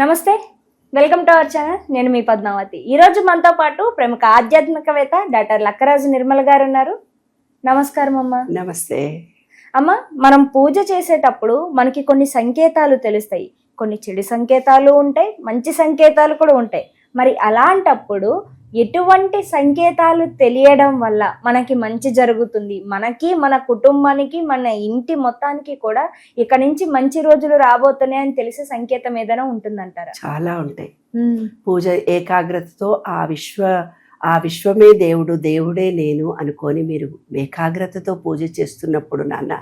నమస్తే welcome to our channel. నేను మీ పద్మావతి. ఈరోజు మనతో పాటు ప్రముఖ ఆధ్యాత్మికవేత్త డాక్టర్ లక్కరాజు నిర్మల్ గారు ఉన్నారు. నమస్కారం అమ్మ. నమస్తే. అమ్మ మనం పూజ చేసేటప్పుడు మనకి కొన్ని సంకేతాలు తెలుస్తాయి. కొన్ని చెడు సంకేతాలు ఉంటాయి మంచి సంకేతాలు కూడా ఉంటాయి. మరి అలాంటప్పుడు ఎటువంటి సంకేతాలు తెలియడం వల్ల మనకి మంచి జరుగుతుంది? మనకి మన కుటుంబానికి మన ఇంటి మొత్తానికి కూడా ఇక నుంచి మంచి రోజులు రాబోతున్నాయి అని తెలిసే సంకేతం ఏదైనా ఉంటుందంటారా? చాలా ఉంటాయి. పూజ ఏకాగ్రతతో ఆ విశ్వ ఆ విశ్వమే దేవుడు దేవుడే నేను అనుకొని మీరు ఏకాగ్రతతో పూజ చేస్తున్నప్పుడు నాన్న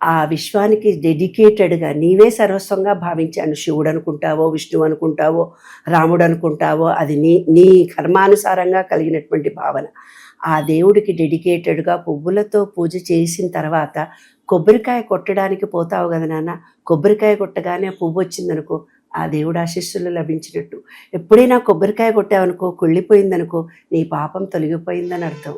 ఆ విశ్వానికి డెడికేటెడ్గా నీవే సర్వస్వంగా భావించాను. శివుడు అనుకుంటావో విష్ణువు అనుకుంటావో రాముడు అనుకుంటావో అది నీ నీ కర్మానుసారంగా కలిగినటువంటి భావన. ఆ దేవుడికి డెడికేటెడ్గా పువ్వులతో పూజ చేసిన తర్వాత కొబ్బరికాయ కొట్టడానికి పోతావు కదా నాన్న? కొబ్బరికాయ కొట్టగానే పువ్వు వచ్చిందనుకో ఆ దేవుడు ఆశీస్సులు లభించినట్టు. ఎప్పుడైనా కొబ్బరికాయ కొట్టావనుకో కుళ్ళిపోయిందనుకో నీ పాపం తొలగిపోయిందని అర్థం.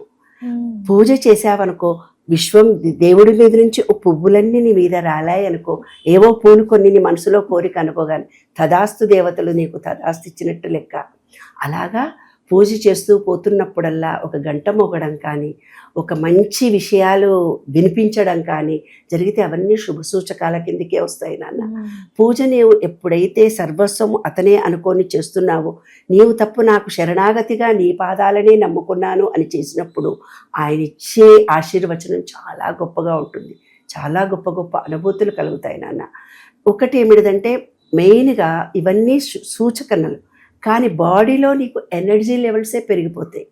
పూజ చేసావనుకో విశ్వం దేవుడి మీద నుంచి ఓ పువ్వులన్నీ నీ మీద రాలాయనుకో ఏవో పూలు కొన్ని నీ మనసులో కోరిక అనుకోగాని తదాస్తు దేవతలు నీకు తదాస్తు ఇచ్చినట్టు లెక్క. అలాగా పూజ చేస్తూ పోతున్నప్పుడల్లా ఒక గంట మోగడం కానీ ఒక మంచి విషయాలు వినిపించడం కానీ జరిగితే అవన్నీ శుభ సూచకాల కిందకే వస్తాయి నాన్న. పూజ నీవు ఎప్పుడైతే సర్వస్వం అతనే అనుకొని చేస్తున్నావో నీవు తప్పు నాకు శరణాగతిగా నీ పాదాలనే నమ్ముకున్నాను అని చేసినప్పుడు ఆయన ఇచ్చే ఆశీర్వచనం చాలా గొప్పగా ఉంటుంది. చాలా గొప్ప గొప్ప అనుభూతులు కలుగుతాయి నాన్న. ఒకటి ఏమిటిదంటే మెయిన్గా ఇవన్నీ సూచకనలు కానీ బాడీలో నీకు ఎనర్జీ లెవెల్సే పెరిగిపోతాయి.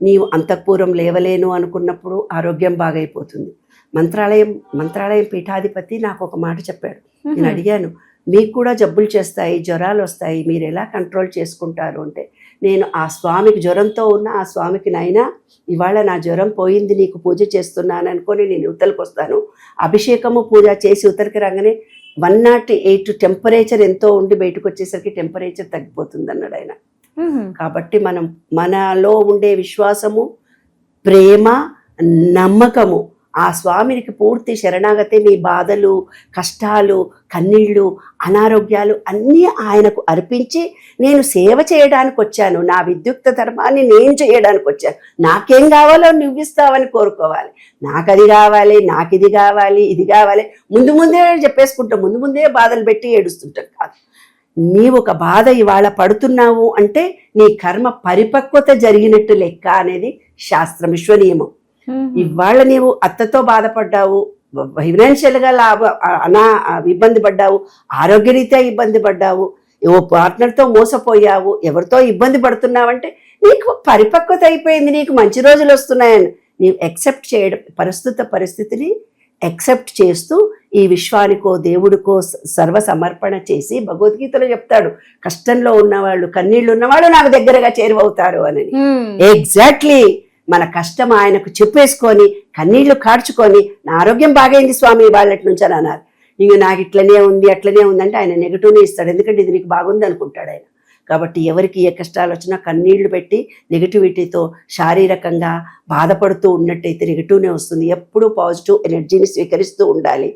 నీవు అంతఃపూర్వం లేవలేను అనుకున్నప్పుడు ఆరోగ్యం బాగైపోతుంది. మంత్రాలయం మంత్రాలయం పీఠాధిపతి నాకు ఒక మాట చెప్పాడు. నేను అడిగాను మీకు కూడా జబ్బులు చేస్తాయి జ్వరాలు వస్తాయి మీరు ఎలా కంట్రోల్ చేసుకుంటారు? అంటే నేను ఆ స్వామికి జ్వరంతో ఉన్న ఆ స్వామికి నాయనా ఇవాళ నా జ్వరం పోయింది నీకు పూజ చేస్తున్నాను అనుకొని నేను ఉత్తలకు వస్తాను అభిషేకము పూజ చేసి ఉత్తరికి రాగానే వన్ నాట్ ఎయిట్ టెంపరేచర్ ఎంతో ఉండి బయటకు వచ్చేసరికి టెంపరేచర్ తగ్గిపోతుంది అన్నాడు ఆయన. కాబట్టి మనం మనలో ఉండే విశ్వాసము ప్రేమ నమ్మకము ఆ స్వామికి పూర్తి శరణాగతి మీ బాధలు కష్టాలు కన్నీళ్ళు అనారోగ్యాలు అన్నీ ఆయనకు అర్పించి నేను సేవ చేయడానికి వచ్చాను. నా విద్యుక్త ధర్మాన్ని నేను చేయడానికి వచ్చాను. నాకేం కావాలో నువ్విస్తావని కోరుకోవాలి. నాకు అది కావాలి నాకు ఇది కావాలి ఇది కావాలి. ముందు ముందే చెప్పేసుకుంటాం. ముందు ముందే బాధలు పెట్టి ఏడుస్తుంటాం కాదు. నీవు ఒక బాధ ఇవాళ పడుతున్నావు అంటే నీ కర్మ పరిపక్వత జరిగినట్టు లెక్క అనేది శాస్త్రం విశ్వనియమం. ఇవాళ నీవు అత్తతో బాధపడ్డావు ఫైనాన్షియల్గా లాభ అనా ఇబ్బంది పడ్డావు ఆరోగ్యరీత్యా ఇబ్బంది పడ్డావు ఓ పార్ట్నర్తో మోసపోయావు ఎవరితో ఇబ్బంది పడుతున్నావంటే నీకు పరిపక్వత అయిపోయింది నీకు మంచి రోజులు వస్తున్నాయని. నీవు ఎక్సెప్ట్ చేయడం ప్రస్తుత పరిస్థితిని ఎక్సెప్ట్ చేస్తూ ఈ విశ్వానికో దేవుడికో సర్వ సమర్పణ చేసి భగవద్గీతలో చెప్తాడు కష్టంలో ఉన్నవాళ్ళు కన్నీళ్ళు ఉన్నవాళ్ళు నాకు దగ్గరగా చేరువవుతారు అని. ఎగ్జాక్ట్లీ మన కష్టం ఆయనకు చెప్పేసుకొని కన్నీళ్ళు కాడ్చుకొని నా ఆరోగ్యం బాగైంది స్వామి వాళ్ళటి నుంచి అని అన్నారు. ఇంక నాకు ఇట్లనే ఉంది అట్లనే ఉందంటే ఆయన నెగటివ్నే ఇస్తాడు. ఎందుకంటే ఇది నీకు బాగుంది అనుకుంటాడు ఆయన. కాబట్టి ఎవరికి ఏ కష్టాలు వచ్చినా కన్నీళ్ళు పెట్టి నెగటివిటీతో శారీరకంగా బాధపడుతూ ఉన్నట్టయితే నెగిటివ్నే వస్తుంది. ఎప్పుడూ పాజిటివ్ ఎనర్జీని స్వీకరిస్తూ ఉండాలి.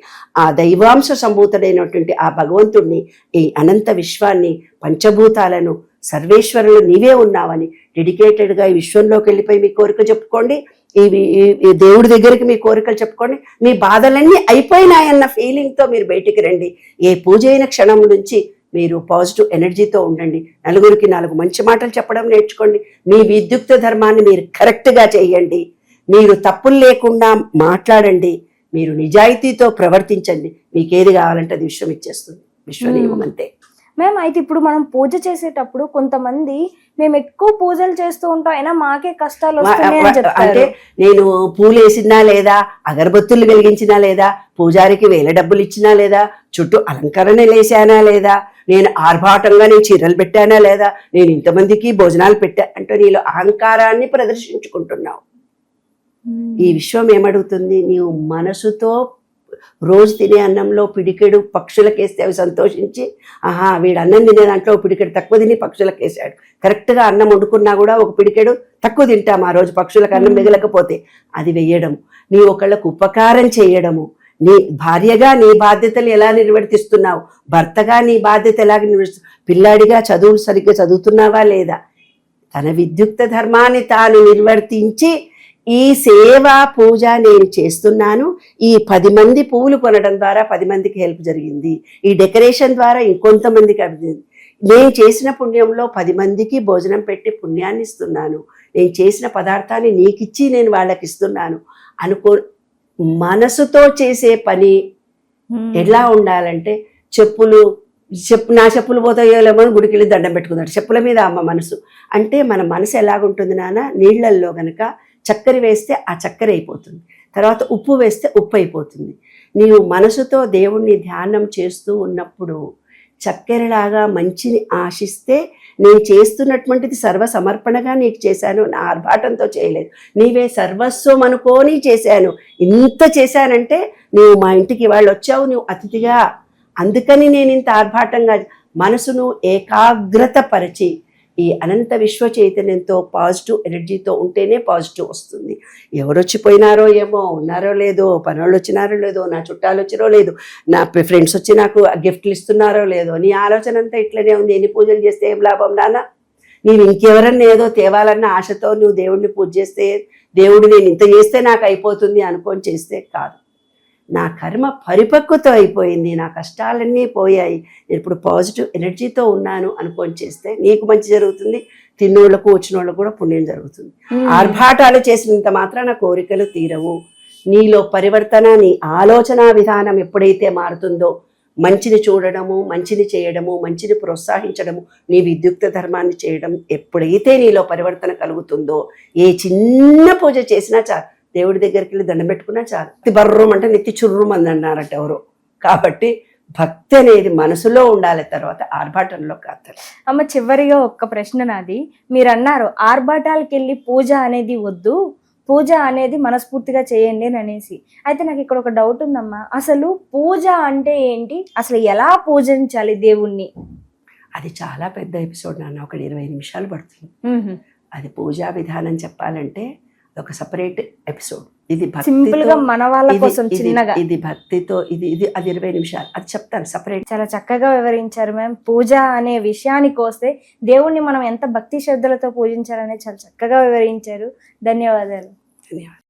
ఆ దైవాంశ సంభూతుడైనటువంటి ఆ భగవంతుణ్ణి ఈ అనంత విశ్వాన్ని పంచభూతాలను సర్వేశ్వరులు నీవే ఉన్నావని డెడికేటెడ్గా ఈ విశ్వంలోకి వెళ్ళిపోయి మీ కోరిక చెప్పుకోండి. ఈ దేవుడి దగ్గరికి మీ కోరికలు చెప్పుకోండి. మీ బాధలన్నీ అయిపోయినాయన్న ఫీలింగ్తో మీరు బయటికి రండి. ఏ పూజ అయిన క్షణం నుంచి మీరు పాజిటివ్ ఎనర్జీతో ఉండండి. నలుగురికి నాలుగు మంచి మాటలు చెప్పడం నేర్చుకోండి. మీ విద్యుక్త ధర్మాన్ని మీరు కరెక్ట్గా చేయండి. మీరు తప్పులు లేకుండా మాట్లాడండి. మీరు నిజాయితీతో ప్రవర్తించండి. మీకు ఏది కావాలంటే అది విశ్వం ఇచ్చేస్తుంది. విశ్వ నియమం అంతే. మ్యామ్ అయితే ఇప్పుడు మనం పూజ చేసేటప్పుడు కొంతమంది మేము ఎక్కువ పూజలు చేస్తూ ఉంటాం అయినా మాకే కష్టాలు అంటే నేను పూలు వేసినా లేదా అగరబత్తులు వెలిగించినా లేదా పూజారికి వేల డబ్బులు ఇచ్చినా లేదా చుట్టూ అలంకరణ లేసానా లేదా నేను ఆర్భాటంగా నేను చీరలు పెట్టానా లేదా నేను ఇంతమందికి భోజనాలు పెట్టా అంటే నీలో అహంకారాన్ని ప్రదర్శించుకుంటున్నావు. ఈ విశ్వం ఏమడుగుతుంది? నీవు మనసుతో రోజు తినే అన్నంలో పిడికెడు పక్షులకేస్తే అవి సంతోషించి ఆహా వీడు అన్నం తినే దాంట్లో పిడికెడు తక్కువ తిని పక్షులకేసాడు కరెక్ట్గా అన్నం వండుకున్నా కూడా ఒక పిడికెడు తక్కువ తింటాం ఆ రోజు పక్షులకు అన్నం మిగలకపోతే. అది వెయ్యడం నీ ఒకళ్ళకు ఉపకారం చేయడము. నీ భార్యగా నీ బాధ్యతలు ఎలా నిర్వర్తిస్తున్నావు? భర్తగా నీ బాధ్యత ఎలా నిర్వర్తిస్తు? పిల్లాడిగా చదువులు సరిగ్గా చదువుతున్నావా లేదా? తన విద్యుక్త ధర్మాన్ని తాను నిర్వర్తించి ఈ సేవ పూజ నేను చేస్తున్నాను. ఈ పది మంది పువ్వులు కొనడం ద్వారా పది మందికి హెల్ప్ జరిగింది. ఈ డెకరేషన్ ద్వారా ఇంకొంతమందికి అభివృద్ధి. నేను చేసిన పుణ్యంలో పది మందికి భోజనం పెట్టి పుణ్యాన్ని ఇస్తున్నాను. నేను చేసిన పదార్థాన్ని నీకిచ్చి నేను వాళ్ళకి ఇస్తున్నాను. అనుకో మనసుతో చేసే పని. ఎలా ఉండాలంటే చెప్పులు చెప్పు నా చెప్పులు పోతాయోలేమో అని గుడికి వెళ్ళి దండం పెట్టుకున్నాడు చెప్పుల మీద అమ్మ మనసు. అంటే మన మనసు ఎలాగుంటుంది నాన్న? నీళ్ళల్లో గనక చక్కెర వేస్తే ఆ చక్కెర అయిపోతుంది. తర్వాత ఉప్పు వేస్తే ఉప్పు అయిపోతుంది. నీవు మనసుతో దేవుణ్ణి ధ్యానం చేస్తూ ఉన్నప్పుడు చక్కెరలాగా మంచిని ఆశిస్తే నేను చేస్తున్నటువంటిది సర్వ సమర్పణగా నీకు చేశాను నా ఆర్భాటంతో చేయలేదు. నీవే సర్వస్వం అనుకోని చేశాను. ఇంత చేశానంటే నీవు మా ఇంటికి వాళ్ళు వచ్చావు నువ్వు అతిథిగా. అందుకని నేను ఇంత ఆర్భాటంగా మనసును ఏకాగ్రత పరిచి ఈ అనంత విశ్వ చైతన్యంతో పాజిటివ్ ఎనర్జీతో ఉంటేనే పాజిటివ్ వస్తుంది. ఎవరు వచ్చిపోయినారో ఏమో ఉన్నారో లేదో పనులు వచ్చినారో లేదో నా చుట్టాలు వచ్చినో లేదు నా ఫ్రెండ్స్ వచ్చి నాకు గిఫ్ట్లు ఇస్తున్నారో లేదో నీ ఆలోచన అంతా ఇట్లనే ఉంది. ఎన్ని పూజలు చేస్తే ఏం లాభం నాన్న? నీవు ఇంకెవరన్నా ఏదో తేవాలన్న ఆశతో నువ్వు దేవుడిని పూజ చేస్తే దేవుడు నేను ఇంత చేస్తే నాకు అయిపోతుంది అనుకొని చేస్తే కాదు. నా కర్మ పరిపక్వత అయిపోయింది నా కష్టాలన్నీ పోయాయి. నేను ఇప్పుడు పాజిటివ్ ఎనర్జీతో ఉన్నాను అనుకొని చేస్తే నీకు మంచి జరుగుతుంది తిన్నోళ్ళకు వచ్చిన వాళ్ళకు కూడా పుణ్యం జరుగుతుంది. ఆర్భాటాలు చేసినంత మాత్రాన కోరికలు తీరవు. నీలో పరివర్తన నీ ఆలోచన విధానం ఎప్పుడైతే మారుతుందో మంచిని చూడడము మంచిని చేయడము మంచిని ప్రోత్సహించడము నీ విద్యుక్త ధర్మాన్ని చేయడం ఎప్పుడైతే నీలో పరివర్తన కలుగుతుందో ఏ చిన్న పూజ చేసినా చాలు. దేవుడి దగ్గరికి వెళ్ళి దండం పెట్టుకున్నా చాలు. నెత్తి బర్రం అంటే నెత్తి చుర్రం అని అన్నారట ఎవరు. కాబట్టి భక్తి అనేది మనసులో ఉండాలి తర్వాత ఆర్భాటంలో కాదు. అమ్మ చివరిగా ఒక్క ప్రశ్న నాది. మీరు అన్నారు ఆర్భాటాలకు వెళ్ళి పూజ అనేది వద్దు పూజ అనేది మనస్ఫూర్తిగా చేయండి అని అనేసి. అయితే నాకు ఇక్కడ ఒక డౌట్ ఉందమ్మా. అసలు పూజ అంటే ఏంటి? అసలు ఎలా పూజించాలి దేవుణ్ణి? అది చాలా పెద్ద ఎపిసోడ్ నాన్న ఒక ఇరవై నిమిషాలు పడుతుంది. అది పూజా విధానం చెప్పాలంటే ఒక సపరేట్ ఎపిసోడ్ ఇది సింపుల్గా మన వాళ్ళ కోసం చిన్నగా. ఇది భక్తితో ఇది ఇది అది ఇరవై నిమిషాలు. అది చెప్తాను సపరేట్ చాలా చక్కగా వివరించారు మ్యామ్ పూజ అనే విషయానికి వస్తే దేవుణ్ణి మనం ఎంత భక్తి శ్రద్ధలతో పూజించాలనేది చాలా చక్కగా వివరించారు. ధన్యవాదాలు. ధన్యవాదాలు.